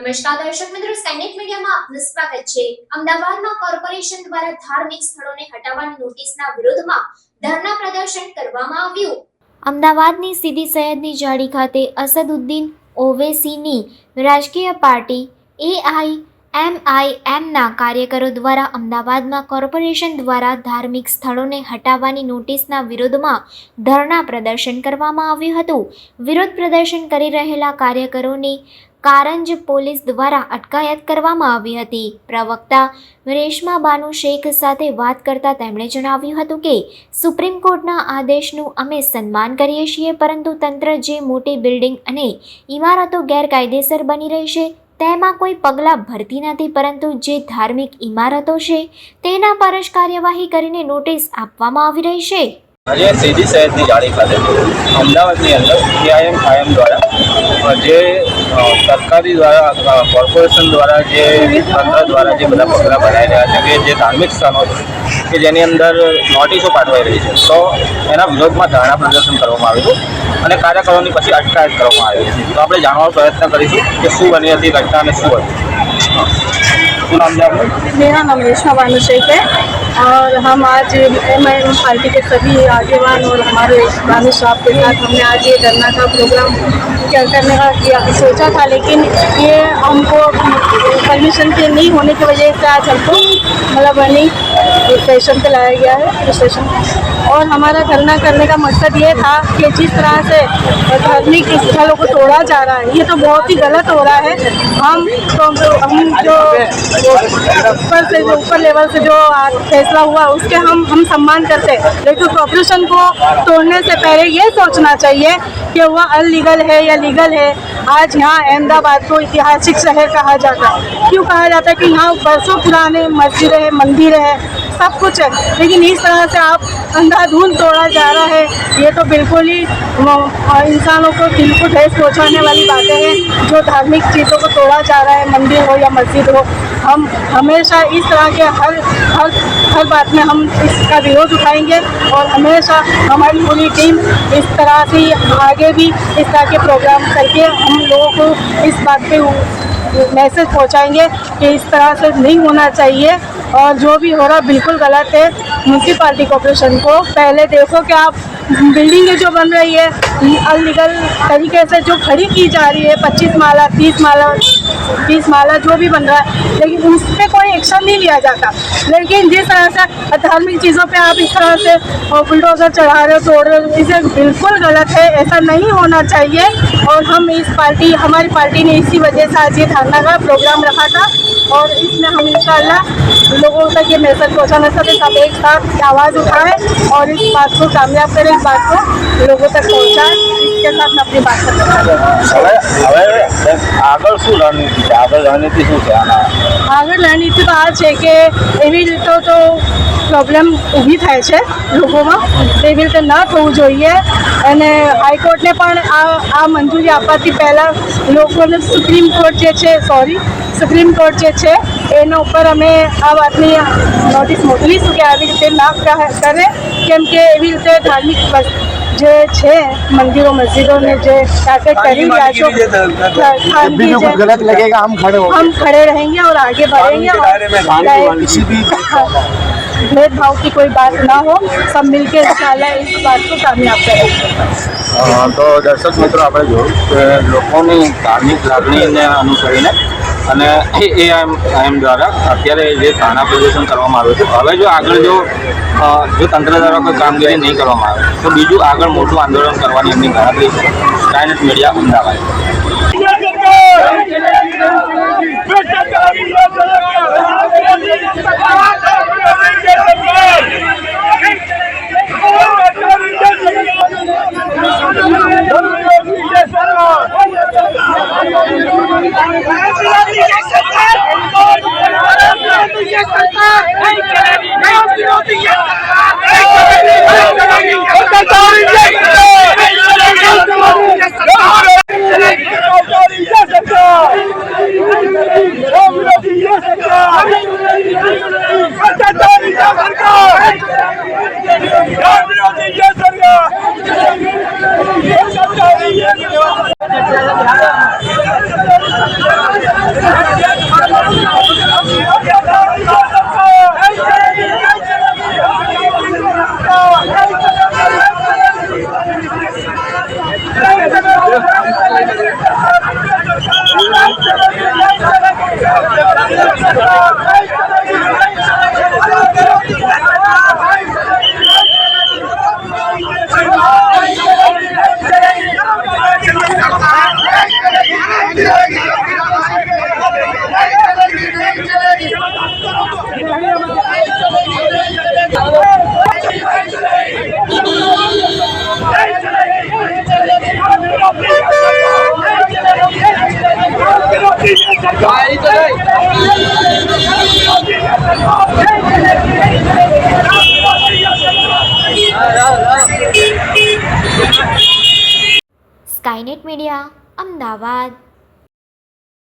નમસ્કાર દર્શક મિત્રો સ્કાયનેટ મીડિયામાં આપનું સ્વાગત છે. અમદાવાદમાં કોર્પોરેશન દ્વારા ધાર્મિક સ્થળોને હટાવવાની નોટિસના વિરોધમાં ધરના પ્રદર્શન કરવામાં આવ્યું. અમદાવાદની સીધી સૈયદની જાળી ખાતે અસદુદ્દીન ઓવેસીની રાજકીય પાર્ટી એઆઈ એમઆઈએમના કાર્યકરો દ્વારા અમદાવાદમાં કોર્પોરેશન દ્વારા ધાર્મિક સ્થળોને હટાવવાની નોટિસના વિરોધમાં ધરણા પ્રદર્શન કરવામાં આવ્યું હતું. વિરોધ પ્રદર્શન કરી રહેલા કાર્યકરોની કારંજ પોલીસ દ્વારા અટકાયત કરવામાં આવી હતી. પ્રવક્તા રેશમા બાનુ શેખ સાથે વાત કરતા તેમણે જણાવ્યું હતું કે, સુપ્રીમ કોર્ટના આદેશનું અમે સન્માન કરીએ છીએ, પરંતુ તંત્ર જે મોટી બિલ્ડિંગ અને ઇમારતો ગેરકાયદેસર બની રહી છે, તેમાં કોઈ પગલાં ભરતી નથી, પરંતુ જે ધાર્મિક ઇમારતો છે, તેના પર જ કાર્યવાહી કરીને નોટિસ આપવામાં આવી રહી છે. આજે સીધી શહેરની જાળી ખાતે. અમદાવાદની અંદર પીઆઈએમ આઈએમ દ્વારા જે સરકારી દ્વારા કોર્પોરેશન દ્વારા જે તંત્ર દ્વારા જે બધા પગલાં બનાવી રહ્યા છે કે જે ધાર્મિક સ્થાનો છે કે જેની અંદર નોટિસો પાઠવાઈ રહી છે. તો એના વિરોધમાં ધારણા પ્રદર્શન કરવામાં આવ્યું હતું અને કાર્યકરોની પછી અટકાયત કરવામાં આવી છે તો આપણે જાણવાનો પ્રયત્ન કરીશું કે શું બની હતી ઘટના અને શું હતું. શું નામ મેરા નામ રેશમા ભાનુ और हम आज एम आई एम पार्टी के सभी आगेवान और हमारे बानू साहब के साथ हमने आज ये धरना का प्रोग्राम क्या करने का किया, सोचा था, लेकिन ये हमको परमिशन के नहीं होने की वजह से आज हमको मतलब नहीं स्टेशन पे लाया गया है स्टेशन और हमारा धरना करने का मकसद ये था कि जिस तरह से धार्मिक स्थलों को तोड़ा जा रहा है, ये तो बहुत ही गलत हो रहा है। हम तो हम जो ऊपर से जो, ऊपर लेवल से जो आज फैसला हुआ, उसके हम हम सम्मान करते हैं। लेकिन कॉरपोरेशन को तोड़ने से पहले ये सोचना चाहिए कि वह अनलीगल है या लीगल है। आज यहाँ अहमदाबाद को ऐतिहासिक शहर कहा जाता है। क्यों कहा जाता है कि यहाँ बरसों पुराने मस्जिद है, मंदिर है सब कुछ है। लेकिन इस तरह से आप अंधाधुंध तोड़ा जा रहा है, ये तो बिल्कुल ही इंसानों को दिल को ठेस पहुँचाने वाली बातें हैं। जो धार्मिक चीज़ों को तोड़ा जा रहा है, मंदिर हो या मस्जिद हो, हम हमेशा इस तरह के हर हर हर बात में हम इसका विरोध उठाएँगे और हमेशा हमारी पूरी टीम इस तरह से आगे भी इस तरह के प्रोग्राम करके हम लोगों को इस बात पे मैसेज पहुंचाएँगे कि इस तरह से नहीं होना चाहिए। और जो भी हो रहा बिल्कुल गलत है। म्यूनसिपाली कॉरपोरेशन को पहले देखो कि आप बिल्डिंगें जो बन रही है अनलीगल तरीके से जो खड़ी की जा रही है, पच्चीस माला, तीस माला बीस माला जो भी बन रहा है, लेकिन उस पर कोई एक्शन नहीं लिया जाता। लेकिन जिस तरह से धार्मिक चीज़ों पे आप इस तरह से बुलडोजर चढ़ा रहे हो, तोड़ रहे हो, इसे बिल्कुल गलत है, ऐसा नहीं होना चाहिए। और हम इस पार्टी, हमारी पार्टी ने इसी वजह से आज ये धरना का प्रोग्राम रखा था। और इसमें हम इंशाल्लाह लोगों तक ये मैसेज पहुंचाना चाहते सब एक साथ आवाज़ उठाएं और इस बात को कामयाब करें इस बात को लोगों तक पहुंचाएं इसके साथ मैं अपनी बात करना चाहती हूँ હવે હવે આગળ શું રણનીતિ છે આગળ રણનીતિ શું છે આના આગળ રણનીતિ તો આ છે કે એવી રીતે તો પ્રોબ્લેમ ઊભી થાય છે લોકોમાં એવી રીતે ન થવું જોઈએ અને હાઈકોર્ટને પણ આ આ મંજૂરી આપવાથી પહેલાં લોકોને સુપ્રીમ કોર્ટ જે છે સોરી સુપ્રીમ કોર્ટ જે છે એના ઉપર અમે આ વાતની નોટિસ મોકલીશું કે આવી રીતે ના ક- કરે કેમ કે એવી રીતે ધાર્મિક વસ- જે છે મંદિરો મસ્જિદોને જે ટાર્ગેટ કરી રહ્યા છો ખાનગી भी जो कुछ જે- गलत लगेगा हम खड़े होंगे हम खड़े रहेंगे और आगे बढ़ेंगे और किसी भी भेदभाव की कोई बात ना हो सब मिलके इंशाल्लाह इस बात को कामयाब करेंगे અ, તો દર્શક મિત્રો આપણે જોયું કે લોકોની ધાર્મિક લાગણીને અનુસરીને અને એ એમ એમ દ્વારા અત્યારે જે થાણા પ્રદર્શન કરવામાં આવ્યું છે હવે જો આગળ જો અ, જો તંત્ર દ્વારા કોઈ કામગીરી નહીં કરવામાં આવે તો બીજું આગળ મોટું આંદોલન કરવાની એમની ગણતરી છે Skynet media Ahmedabad Hombre, Vai, vai. Skynet media Ahmedabad